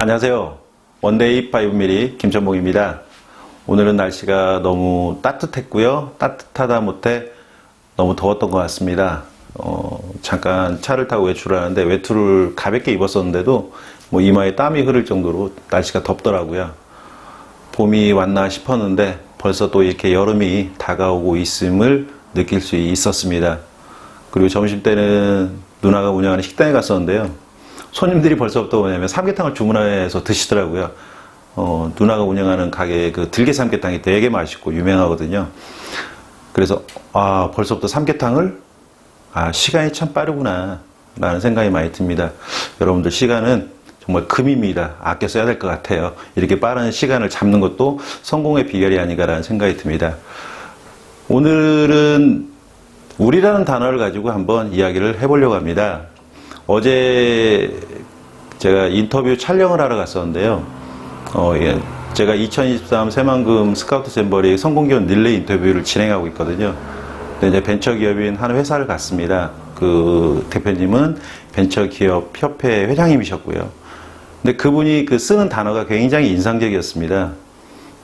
안녕하세요. 원데이 5mm 김천봉입니다. 오늘은 날씨가 너무 따뜻했고요. 따뜻하다 못해 너무 더웠던 것 같습니다. 어, 잠깐 차를 타고 외출을 하는데 외투를 가볍게 입었었는데도 뭐 이마에 땀이 흐를 정도로 날씨가 덥더라고요. 봄이 왔나 싶었는데 벌써 또 이렇게 여름이 다가오고 있음을 느낄 수 있었습니다. 그리고 점심 때는 누나가 운영하는 식당에 갔었는데요. 손님들이 벌써부터 뭐냐면 삼계탕을 주문해서 드시더라고요. 어, 누나가 운영하는 가게의 그 들개 삼계탕이 되게 맛있고 유명하거든요. 그래서 아 벌써부터 삼계탕을 아 시간이 참 빠르구나 라는 생각이 많이 듭니다. 여러분들 시간은 정말 금입니다. 아껴 써야 될 것 같아요. 이렇게 빠른 시간을 잡는 것도 성공의 비결이 아닌가라는 생각이 듭니다. 오늘은 우리라는 단어를 가지고 한번 이야기를 해보려고 합니다. 어제 제가 인터뷰 촬영을 하러 갔었는데요. 어, 예. 제가 2023 새만금 스카우트 잼버리 성공기원 릴레이 인터뷰를 진행하고 있거든요. 근데 이제 벤처기업인 한 회사를 갔습니다. 그 대표님은 벤처기업 협회 회장님이셨고요. 근데 그분이 그 쓰는 단어가 굉장히 인상적이었습니다.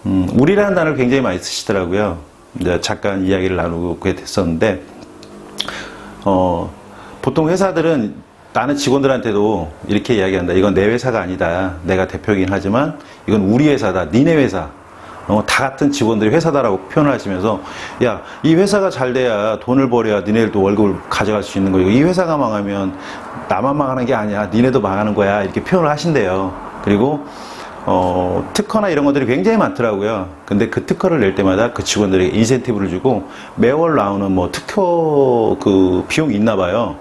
음, 우리라는 단어를 굉장히 많이 쓰시더라고요. 이제 잠깐 이야기를 나누게 됐었는데, 어, 보통 회사들은 나는 직원들한테도 이렇게 이야기한다. 이건 내 회사가 아니다. 내가 대표이긴 하지만 이건 우리 회사다. 니네 회사. 어, 다 같은 직원들이 회사다라고 표현을 하시면서 야, 이 회사가 잘 돼야 돈을 벌여야 니네들도 월급을 가져갈 수 있는 거고 이 회사가 망하면 나만 망하는 게 아니야. 니네도 망하는 거야. 이렇게 표현을 하신대요. 그리고 어, 특허나 이런 것들이 굉장히 많더라고요. 근데 그 특허를 낼 때마다 그 직원들에게 인센티브를 주고 매월 나오는 뭐 특허 그 비용이 있나 봐요.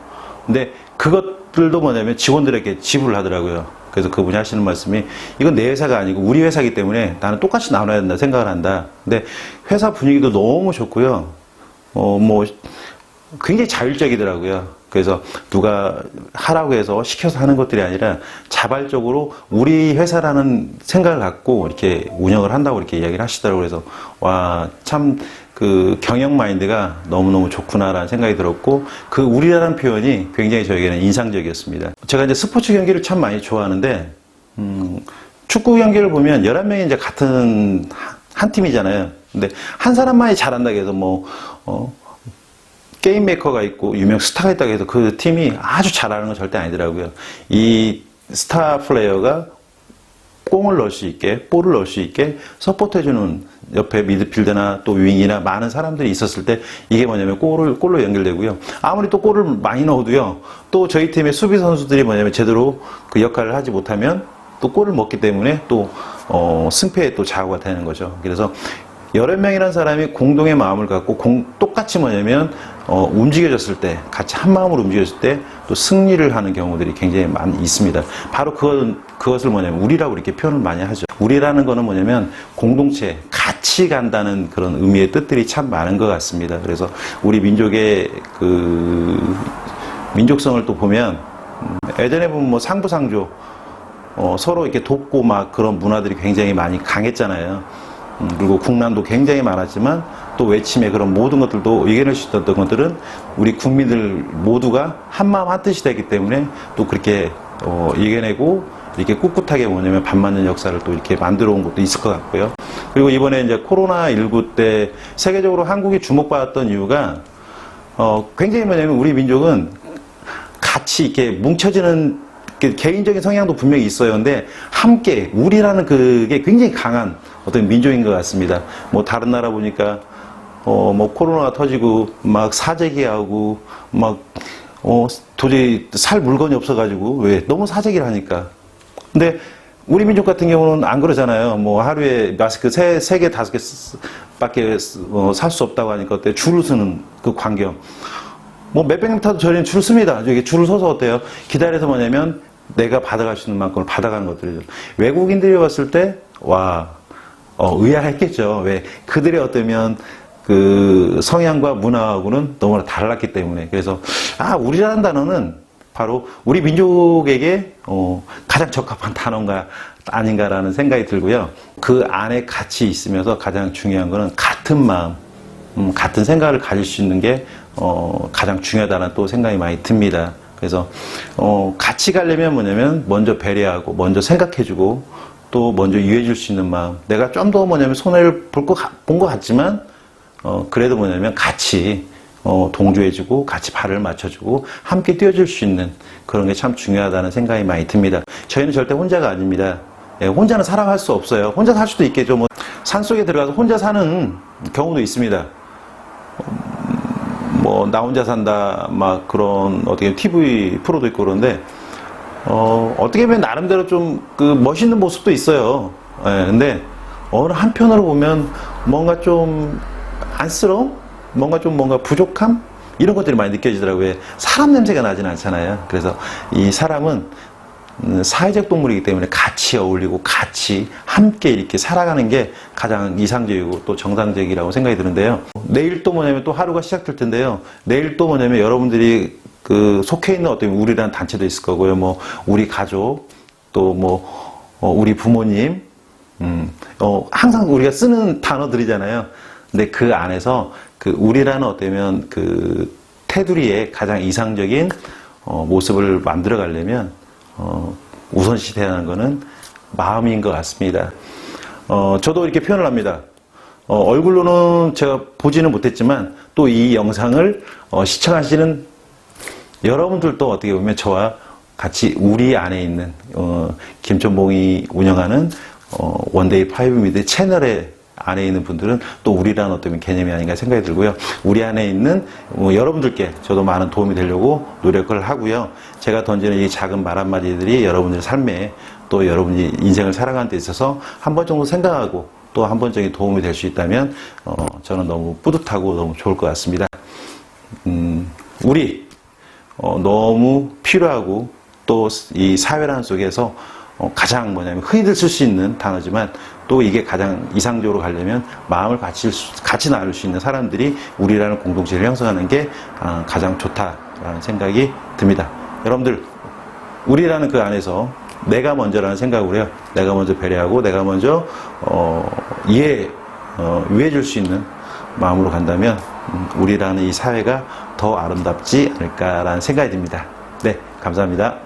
근데 그것 들도 뭐냐면 직원들에게 지불을 하더라고요. 그래서 그분이 하시는 말씀이 이건 내 회사가 아니고 우리 회사이기 때문에 나는 똑같이 나눠야 된다 생각을 한다. 근데 회사 분위기도 너무 좋고요. 어, 뭐 굉장히 자율적이더라고요. 그래서 누가 하라고 해서 시켜서 하는 것들이 아니라 자발적으로 우리 회사라는 생각을 갖고 이렇게 운영을 한다고 이렇게 이야기를 하시더라고요. 그래서 와, 참 그 경영 마인드가 너무너무 좋구나라는 생각이 들었고 그 우리라는 표현이 굉장히 저에게는 인상적이었습니다. 제가 이제 스포츠 경기를 참 많이 좋아하는데 음, 축구 경기를 보면 11명이 이제 같은 한 팀이잖아요. 근데 한 사람만이 잘한다고 해서 뭐 어, 게임 메이커가 있고 유명 스타가 있다고 해서 그 팀이 아주 잘하는 건 절대 아니더라고요. 이 스타 플레이어가 공을 넣을 수 있게, 볼을 넣을 수 있게 서포트해주는 옆에 미드필더나 또 윙이나 많은 사람들이 있었을 때 이게 뭐냐면 골을, 골로 연결되고요. 아무리 또 골을 많이 넣어도요. 또 저희 팀의 수비 선수들이 뭐냐면 제대로 그 역할을 하지 못하면 또 골을 먹기 때문에 또, 어, 승패에 또 좌우가 되는 거죠. 그래서 여러 명이라는 사람이 공동의 마음을 갖고 공, 똑같이 뭐냐면 어, 움직여졌을 때 같이 한 마음으로 움직였을 때 또 승리를 하는 경우들이 굉장히 많이 있습니다. 바로 그것, 그것을 뭐냐면 우리라고 이렇게 표현을 많이 하죠. 우리라는 거는 뭐냐면 공동체 같이 간다는 그런 의미의 뜻들이 참 많은 것 같습니다. 그래서 우리 민족의 그 민족성을 또 보면 음, 예전에 보면 뭐 상부상조 어, 서로 이렇게 돕고 막 그런 문화들이 굉장히 많이 강했잖아요. 음, 그리고 국난도 굉장히 많았지만 또 외침에 그런 모든 것들도 이겨낼 수 있었던 것들은 우리 국민들 모두가 한마음 한뜻이 되기 때문에 또 그렇게 어, 이겨내고 이렇게 꿋꿋하게 뭐냐면 밥 맞는 역사를 또 이렇게 만들어 온 것도 있을 것 같고요. 그리고 이번에 이제 코로나19 때 세계적으로 한국이 주목받았던 이유가 어, 굉장히 뭐냐면 우리 민족은 같이 이렇게 뭉쳐지는 그 개인적인 성향도 분명히 있어요. 근데 함께 우리라는 그게 굉장히 강한 어떤 민족인 것 같습니다. 뭐 다른 나라 보니까 어 뭐 코로나가 터지고 막 사재기하고 막 어 도저히 살 물건이 없어가지고 왜 너무 사재기를 하니까. 근데 우리 민족 같은 경우는 안 그러잖아요. 뭐 하루에 마스크 세, 세 개, 다섯 개 밖에 어, 살수 없다고 하니까 어때? 줄을 서는 그 광경. 뭐 몇백 미터도 저희는 줄 씁니다. 저기 줄을 서서 어때요? 기다려서 뭐냐면 내가 받아갈 수 있는 만큼을 받아가는 것들이죠. 외국인들이 왔을 때, 와, 어, 의아했겠죠. 왜? 그들의 어떠면 그 성향과 문화하고는 너무나 달랐기 때문에. 그래서, 아, 우리라는 단어는 바로 우리 민족에게 어, 가장 적합한 단어인가 아닌가라는 생각이 들고요. 그 안에 같이 있으면서 가장 중요한 거는 같은 마음, 음, 같은 생각을 가질 수 있는 게 어, 가장 중요하다는 또 생각이 많이 듭니다. 그래서 어, 같이 가려면 뭐냐면 먼저 배려하고 먼저 생각해주고 또 먼저 이해해줄 수 있는 마음. 내가 좀 더 뭐냐면 손해를 본것 같지만 어, 그래도 뭐냐면 같이 어, 동조해주고 같이 발을 맞춰주고 함께 뛰어줄 수 있는 그런 게 참 중요하다는 생각이 많이 듭니다. 저희는 절대 혼자가 아닙니다. 예, 혼자는 살아갈 수 없어요. 혼자 살 수도 있겠죠. 뭐 산속에 들어가서 혼자 사는 경우도 있습니다. 뭐 나 혼자 산다 막 그런 어떻게 TV 프로도 있고 그런데 어, 어떻게 보면 나름대로 좀 그 멋있는 모습도 있어요. 예, 근데 어느 한편으로 보면 뭔가 좀 안쓰러움? 뭔가 좀 뭔가 부족함? 이런 것들이 많이 느껴지더라고요. 사람 냄새가 나진 않잖아요. 그래서 이 사람은 음, 사회적 동물이기 때문에 같이 어울리고 같이 함께 이렇게 살아가는 게 가장 이상적이고 또 정상적이라고 생각이 드는데요. 내일 또 뭐냐면 또 하루가 시작될 텐데요. 내일 또 뭐냐면 여러분들이 그 속해 있는 어떤 우리라는 단체도 있을 거고요. 뭐 우리 가족 또 뭐 우리 부모님 음, 어, 항상 우리가 쓰는 단어들이잖아요. 근데 그 안에서 그 우리라는 어쩌면 그 테두리의 가장 이상적인 어, 모습을 만들어 가려면 어, 우선시 돼야 하는 거는 마음인 것 같습니다. 어, 저도 이렇게 표현을 합니다. 어, 얼굴로는 제가 보지는 못했지만 또 이 영상을 어, 시청하시는 여러분들도 어떻게 보면 저와 같이 우리 안에 있는 어, 김천봉이 운영하는 어, 원데이 파이브 미드 채널에 안에 있는 분들은 또 우리라는 어떤 개념이 아닌가 생각이 들고요. 우리 안에 있는 뭐 여러분들께 저도 많은 도움이 되려고 노력을 하고요. 제가 던지는 이 작은 말 한마디들이 여러분들의 삶에 또 여러분이 인생을 살아가는 데 있어서 한 번 정도 생각하고 또 한 번적인 도움이 될 수 있다면 어, 저는 너무 뿌듯하고 너무 좋을 것 같습니다. 음, 우리 어, 너무 필요하고 또 이 사회라는 속에서 어, 가장 뭐냐면 흔히들 쓸 수 있는 단어지만 또 이게 가장 이상적으로 가려면 마음을 같이, 수- 같이 나눌 수 있는 사람들이 우리라는 공동체를 형성하는 게 아, 가장 좋다라는 생각이 듭니다. 여러분들 우리라는 그 안에서 내가 먼저라는 생각으로 해요. 내가 먼저 배려하고 내가 먼저 어, 이해 어, 위해줄 수 있는 마음으로 간다면 음, 우리라는 이 사회가 더 아름답지 않을까라는 생각이 듭니다. 네, 감사합니다.